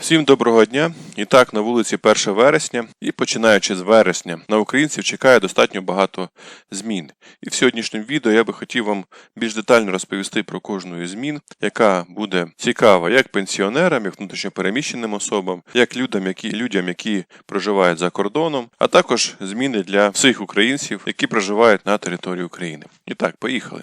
Всім доброго дня! І так, на вулиці 1 вересня, і починаючи з вересня, на українців чекає достатньо багато змін. І в сьогоднішньому відео я би хотів вам більш детально розповісти про кожну із змін, яка буде цікава як пенсіонерам, як внутрішньопереміщеним особам, як людям, які, людям, які проживають за кордоном, а також зміни для всіх українців, які проживають на території України. І так, поїхали.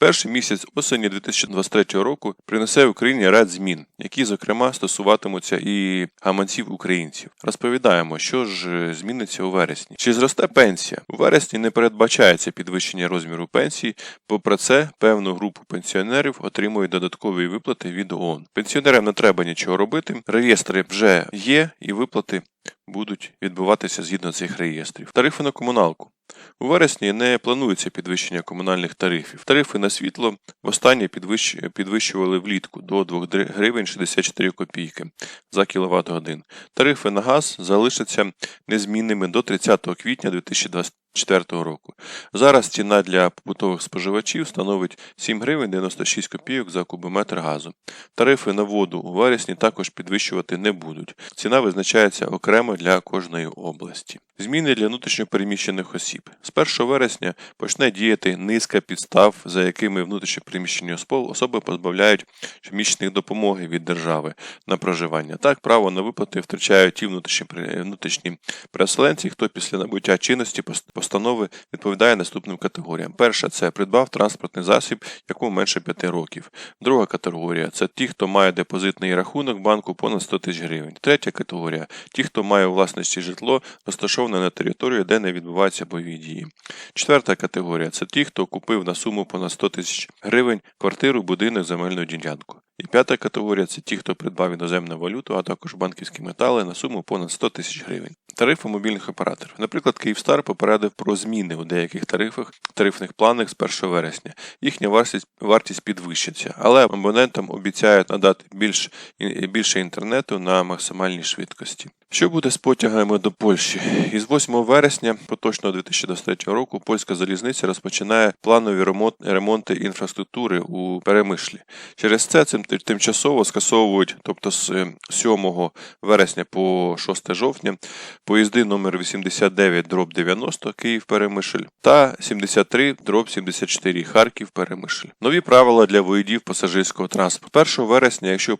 Перший місяць осені 2023 року принесе Україні ряд змін, які, зокрема, стосуватимуться і гаманців українців. Розповідаємо, що ж е, зміниться у вересні. Чи зросте пенсія? У вересні не передбачається підвищення розміру пенсії, попри це певну групу пенсіонерів отримують додаткові виплати від ООН. Пенсіонерам не треба нічого робити. Реєстри вже є, і виплати будуть відбуватися згідно цих реєстрів. Тарифи на комуналку. У вересні не планується підвищення комунальних тарифів. Тарифи на світло востаннє підвищували влітку до 2 гривень 64 копійки за кіловат годин. Тарифи на газ залишаться незмінними до 30 квітня 2024 року. Зараз ціна для побутових споживачів становить 7 гривень 96 копійок за кубометр газу. Тарифи на воду у вересні також підвищувати не будуть. Ціна визначається окремо для кожної області. Зміни для внутрішньопереміщених осіб. З 1 вересня почне діяти низка підстав, за якими внутрішньопереміщені особи позбавляють щомісячних допомоги від держави на проживання. Так, право на виплати втрачають ті внутрішні, переселенці, хто після набуття чинності пос- постанови відповідає наступним категоріям. Перша це придбав транспортний засіб, якому менше 5 років. Друга категорія це ті, хто має депозитний рахунок банку понад 100 тисяч гривень. Третя категорія ті, хто має у власності житло, розташоване на території, де не відбуваються бойові дії. Четверта категорія це ті, хто купив на суму понад 100 тисяч гривень квартиру, будинок, земельну ділянку. І п'ята категорія це ті, хто придбав іноземну валюту, а також банківські метали на суму понад 100 тисяч гривень. Тарифи мобільних операторів. Наприклад, Київстар попередив про зміни у деяких тарифах, тарифних планах з 1 вересня. Їхня вартість, вартість підвищиться, але абонентам обіцяють надати більш, більше інтернету на максимальній швидкості. Що буде з потягами до Польщі? Із 8 вересня поточного 2023 року польська залізниця розпочинає планові ремонти інфраструктури у Перемишлі. Через це цим тимчасово скасовують, тобто з е, 7 вересня по 6 жовтня, поїзди номер 89 дроб 90 Київ Перемишль та 73 дроб 74 Харків Перемишль. Нові правила для водіїв пасажирського транспорту. 1 вересня, якщо у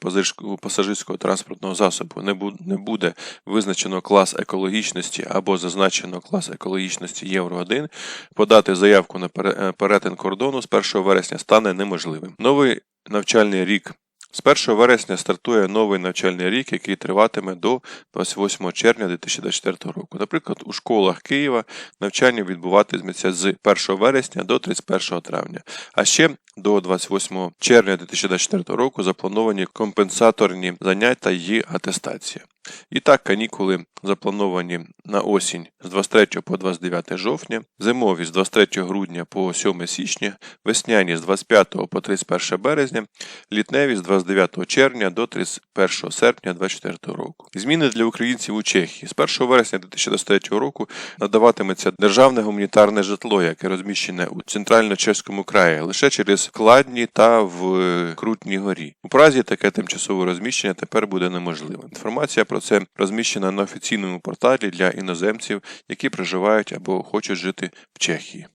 пасажирського- транспортного засобу не буде визначено клас екологічності або зазначено клас екологічності Євро 1, подати заявку на е, перетин кордону з 1 вересня стане неможливим. Новий навчальний рік. З 1 вересня стартує новий навчальний рік, який триватиме до 28 червня 2024 року. Наприклад, у школах Києва навчання відбуватиметься з 1 вересня до 31 травня. А ще до 28 червня 2024 року заплановані компенсаторні заняття і атестація. І так, канікули заплановані на осінь з 23 по 29 жовтня, зимові з 23 грудня по 7 січня, весняні з 25 по 31 березня, літневі з 29 червня до 31 серпня 2024 року. Зміни для українців у Чехії. З 1 вересня 2023 року надаватиметься державне гуманітарне житло, яке розміщене у центрально-чеському краї, лише через Кладні та в Крутній горі. У Празі таке тимчасове розміщення тепер буде неможливим. Інформація це розміщена на офіційному порталі для іноземців, які проживають або хочуть жити в Чехії.